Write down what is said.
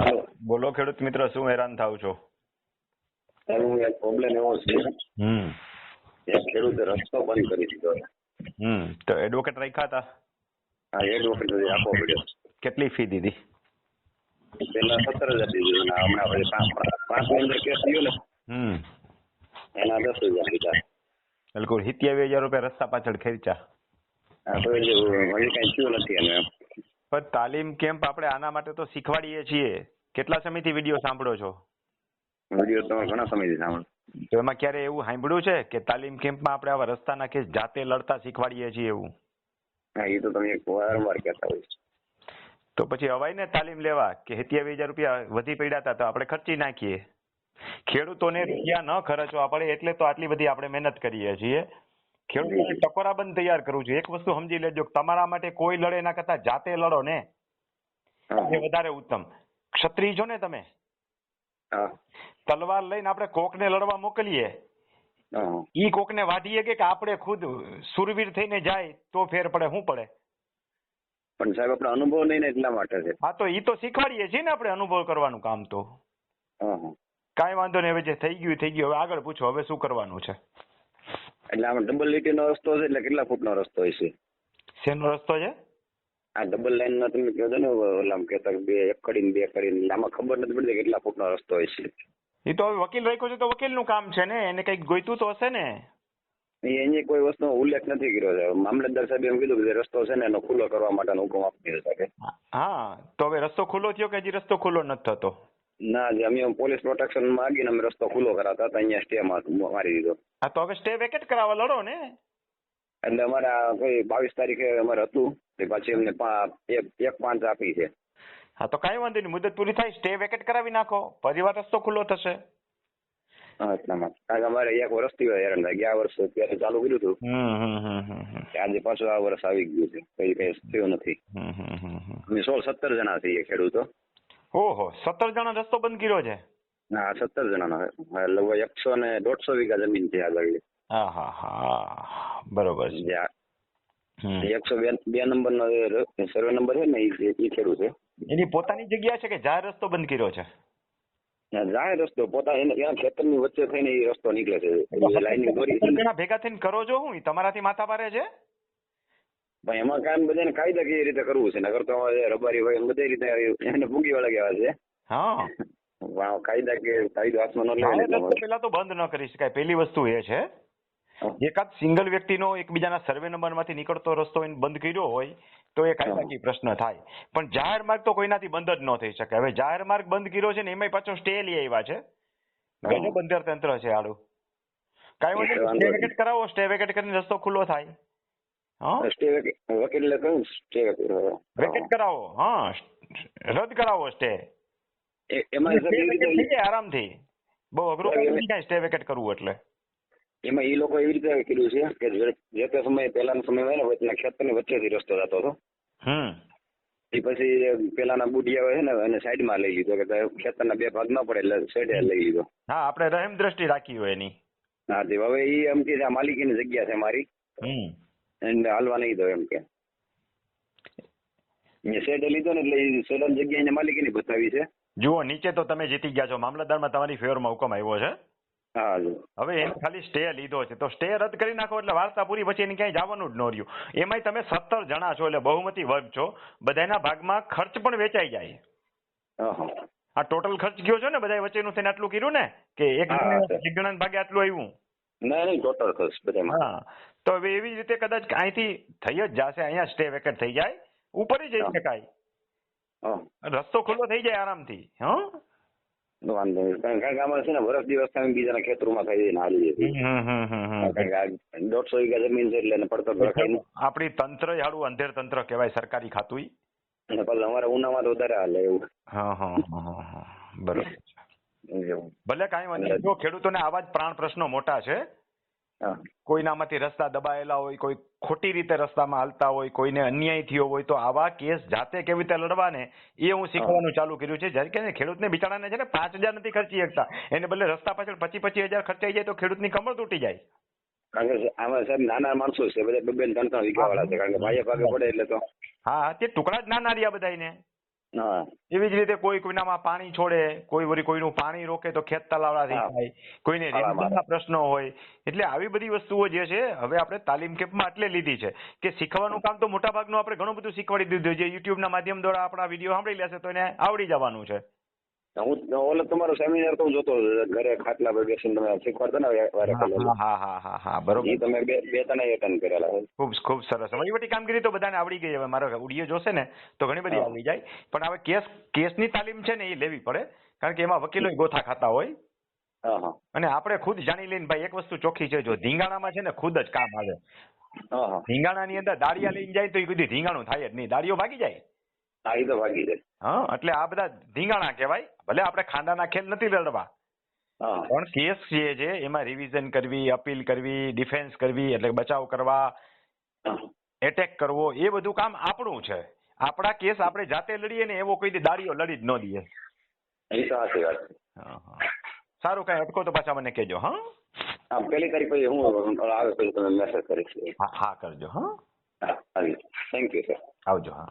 હાલો. બોલો ખેડૂત મિત્ર શું હેરાન થાવ છો? સર હું એક પ્રોબ્લેમ એવો છે હમ. એક ખેડૂતે રસ્તો બંધ કરી દીધો હમ. તો એડવોકેટ રાખ્યા હતા? હા એડવોકેટ આપવો પડ્યો. કેટલી ફી દીધી? પેલા સત્તર હજાર દીધી અને હમણાં પછી પાંચ પાંચ- અંદર કેસ થયો ને. હમ. એના દસ હજાર દીધા. બિલકુલ સિત્યાવી હજાર રૂપિયા રસ્તા પાછળ ખર્ચા હજી કઈ થયું નથી અને પણ તાલીમ કેમ્પ આપણે આના માટે તો શીખવાડીએ છીએ. કેટલા સમયથી વીડિયો સાંભળો છો? વીડિયો તમે ઘણા સમયથી સાંભળો. તો એમાં ક્યારે એવું સાંભળ્યું છે કે તાલીમ કેમ્પમાં આપણે આવા રસ્તાના કેસ જાતે લડતા શીખવાડીએ છીએ એવું? હા એ તો તમે વારંવાર કહેતા હોય તો પછી અવાય ને તાલીમ લેવા કે સિત્યાવીસ હજાર રૂપિયા વધી પડ્યા હતા તો આપણે ખર્ચી નાખીએ? ખેડૂતોને રૂપિયા ન ખર્ચવા પડે એટલે તો આટલી બધી આપણે મહેનત કરીએ છીએ. ખેડૂતોને ટકોરાબંધ તૈયાર કરવું છે એક વસ્તુ સમજી લેજો તમારા માટે કોઈ લડે એના કરતા જાતે લડો ને એ વધારે ઉત્તમ. ક્ષત્રિય છો ને તમે? તલવાર લઈને આપણે કોકને લડવા મોકલીએ. ઈ કોકને વાઢીએ કે આપણે ખુદ સુરવીર થઈને જાય તો ફેર પડે શું પડે? પણ સાહેબ આપણે અનુભવ નહીં એટલા માટે છે. હા તો ઈ તો શીખવાડીએ છીએ ને આપણે અનુભવ કરવાનું કામ તો. કાંઈ વાંધો નહીં હવે જે થઈ ગયું થઈ ગયું. હવે આગળ પૂછો હવે શું કરવાનું છે? એટલે આમાં ડબલ લીટીનો રસ્તો છે એટલે કેટલા ફૂટનો રસ્તો હશે શેનો રસ્તો છે? આ ડબલ લાઈનમાં તમે કહો છો ને ઓલામ કહેતા બે એક કરીને બે કરીને આમાં ખબર નથી પડતી કેટલા ફૂટનો રસ્તો હશે એ તો હવે વકીલ રાખ્યો છે તો વકીલનું કામ છે ને એને કંઈક ગોઈતું તો હશે ને? એ એની કોઈ વસ્તુનો ઉલ્લેખ નથી કર્યો છે. મામલતદાર સાહેબ એમ કીધું કે રસ્તો છે ને એનો ખુલ્લો કરવા માટેનો હુકમ આપી સાહેબ હા તો હવે રસ્તો ખુલ્લો થયો કે હજી રસ્તો ખુલ્લો નથી થતો? ના જે અમે પોલીસ પ્રોટેક્શન માંગીને અમે રસ્તો ખુલ્લો કરાતા હતા અહીંયા સ્ટે મારી દીધો. હા તો હવે સ્ટે વેકેટ કરાવવા લડો ને. એટલે અમારા કોઈ બાવીસ તારીખે અમારે હતું પછી અમને એક પાંચ આપી છે. હા તો કાંઈ વાંધો નહીં મુદત પૂરી થાય સ્ટે વેકેટ કરાવી નાખો પરિવાર રસ્તો ખુલ્લો થશે. કારણ કે અમારે એક વર્ષથી હેરાન થાય ગયા વર્ષ ત્યારે ચાલુ કર્યું હતું. આજે પાછું આ વર્ષ આવી ગયું છે કઈ કઈ થયું નથી. અમે સોળ સત્તર જણા છીએ ખેડૂતો. ઓહો સત્તર જણા રસ્તો બંધ કર્યો છે? હા સત્તર જણાનો લગભગ એકસો ને દોઢસો વીઘા જમીન છે આગળ હા હા હા. બરોબર છે. એકસો બે નંબર નો સર્વે નંબર છે ને એ ખેડૂત છે. એની પોતાની જગ્યા છે કે જાહેર રસ્તો બંધ કર્યો છે? જાહેર રસ્તો પોતા એને ખેતરની વચ્ચે થઈને એ રસ્તો નીકળે છે. લાઈન ભેગા થઈને કરો છો હું? તમારાથી માથા પારે છે? પણ એમાં કામ બધાને કાયદાકીય રીતે કરવું છે. નગર તો રબારી હોય એમ બધી રીતે એને ભૂગી વળગ્યા છે. હા. કાયદા કે કાયદો હાથમાં ન પેલા તો બંધ ન કરી શકાય. પેલી વસ્તુ એ છે એકાદ સિંગલ વ્યક્તિનો એકબીજાના સર્વે નંબરમાંથી નીકળતો રસ્તો એને બંધ કર્યો હોય તો એ કાયદાકીય પ્રશ્ન થાય. પણ જાહેર માર્ગ તો કોઈનાથી બંધ જ ન થઈ શકે. હવે જાહેર માર્ગ બંધ કર્યો છે ને એમાંય પાછો સ્ટે લઈ આવ્યા છે. ઘણું બંદર તંત્ર છે આડું. કાંઈ વાંધો સ્ટે વેકેટ કરાવો. સ્ટે વેકેટ કરીને રસ્તો ખુલ્લો થાય. સ્ટે વકીલે કહ્યું સ્ટે વેકેટ કરાવો. હા રદ કરાવો સ્ટે એમાં થઈ જાય આરામથી. બહુ અઘરું કાંઈ સ્ટે વેકેટ કરવું એટલે. એમાં એ લોકો એવી રીતે કર્યું છે કે જે તે સમયે પહેલાનો સમય હોય ને વચના ખેતરની વચ્ચેથી રસ્તો જતો હતો. હમ. એ પછી પેલાના બુઢિયા હોય છે ને એને સાઈડમાં લઈ લીધો કે ખેતરના બે ભાગ ન પડે એટલે સાઈડે લઈ લીધો. હા આપણે રહેમ દ્રષ્ટિ રાખી હોય એની. હા તે હવે એ એમ કે આ માલિકીની જગ્યા છે મારી. હમ. એને હાલવા નહીં દો એમ કે શેડે લીધો ને એટલે એ જગ્યા એને માલિકીની બતાવી છે. જુઓ નીચે તો તમે જીતી ગયા છો. મામલતદારમાં તમારી ફેવરમાં હુકમ આવ્યો છે. હવે એને ખાલી સ્ટે લીધો છે. તો સ્ટે રદ કરી નાખો એટલે વાર્તા પૂરી પછી એને ક્યાંય જવાનું જ ન રહ્યું. એમાંય તમે સત્તર જણા છો એટલે બહુમતી વર્ગ છો. બધાના ભાગમાં ખર્ચ પણ વેચાઈ જાય. આ ટોટલ ખર્ચ ગયો છે ને બધા વચ્ચેનું થઈને આટલું કર્યું ને? કે એક જણા ભાગે આટલું આવ્યું. ના નહીં ટોટલ ખર્ચ બધામાં. હા. તો હવે એવી રીતે કદાચ અહીંથી થઈ જ જશે અહીંયા સ્ટે વેકેટ થઈ જાય ઉપર જઈ શકાય. રસ્તો ખુલ્લો થઈ જાય આરામથી હા? વાંધો નહીં. કારણ કારણ કે આમાં છે ને વર્ષ દિવસ તમે બીજાના ખેતરોમાં ખાઈ જઈને હાલી જતી દોઢસો વીઘા જમીન છે એટલે પડતર આપણી તંત્ર હાડું અંધેર તંત્ર કહેવાય સરકારી ખાતું. અને પાછું અમારા ઉનામાં તો વધારે હાલે એવું. હા હા બરોબર. એવું. ભલે કાંઈ વાંધો નહીં. જો ખેડૂતોને આવા જ પ્રાણ પ્રશ્નો મોટા છે હા. કોઈનામાંથી રસ્તા દબાયેલા હોય કોઈ ખોટી રીતે રસ્તામાં હાલતા હોય કોઈને અન્યાય થયો હોય તો આવા કેસ જાતે કેવી રીતે લડવા ને એ હું શીખવાનું ચાલુ કર્યું છે. જ્યારે કે ને ખેડૂતને બિચારાને છે ને પાંચ હજાર નથી ખર્ચી શકતા. એને બદલે રસ્તા પાછળ પચી પચીસ હજાર ખર્ચાઈ જાય તો ખેડૂતની કમર તૂટી જાય. કારણ કે આમાં સાહેબ નાના માણસો છે બધા બે બે ત્રણ ત્રણ વીઘા વાળા છે. કારણ કે ભાઈએ ભાગે પડે એટલે તો. હા તે ટુકડા જ ના ના રહ્યા બધાને એવી જ રીતે કોઈ કોઈનામાં પાણી છોડે કોઈ વળી કોઈનું પાણી રોકે તો ખેત તલાવડાથી. થાય કોઈને રેમના પ્રશ્નો હોય. એટલે આવી બધી વસ્તુઓ જે છે હવે આપણે તાલીમ કેમ્પમાં એટલે લીધી છે કે શીખવાનું કામ તો મોટા ભાગનું આપણે ઘણું બધું શીખવાડી દીધું છે. યુટ્યુબના માધ્યમ દ્વારા આપણા વીડિયો સાંભળી લેશે તો એને આવડી જવાનું છે. હું ઓલો તમારો સેમિનાર તો હું જોતો ઘરે ખાટલા પર બેસીને તમે શીખવાડતા ને વારે હા હા હા હા બરોબર. તમે બે બે ત્રણ એટન કરેલા. ખૂબ ખૂબ સરસ. વહીવટી કામગીરી તો બધાને આવડી ગઈ. હવે મારો ઉડીએ જોશે ને તો ઘણી બધી. આવડી જાય. પણ હવે કેસ કેસની તાલીમ છે ને એ લેવી પડે. કારણ કે એમાં વકીલો ગોથા ખાતા હોય. અને આપણે ખુદ જાણી લઈને ભાઈ એક વસ્તુ ચોખ્ખી છે. જો ધીંગાણામાં છે ને ખુદ જ કામ આવે. ધીંગાણાની અંદર દાળિયા લઈને જાય તો એ કદી ધીંગાણું થાય જ નહીં. દાળીઓ ભાગી જાય. હા તો ભાગી જાય. હા એટલે આ બધા ધીંગાણા કહેવાય. ભલે આપણે ખાંડાના ખેલ નથી લડવા. પણ કેસ જે છે એમાં રિવિઝન કરવી અપીલ કરવી ડિફેન્સ કરવી એટલે બચાવ કરવા એટેક કરવો એ બધું કામ આપણું છે. આપણા કેસ આપણે જાતે લડીએ ને એવો કોઈ દાડીઓ લડી જ ન દઈએ. ઈ તો સાચી વાત હા, હા. સારું કઈ અટકો તો પાછા મને કહેજો હા? પેલી તારીખ પછી હું આવે પછી તમે મેસેજ કરીશ હા હા કરજો હા? થેન્ક યુ સર આવજો હા.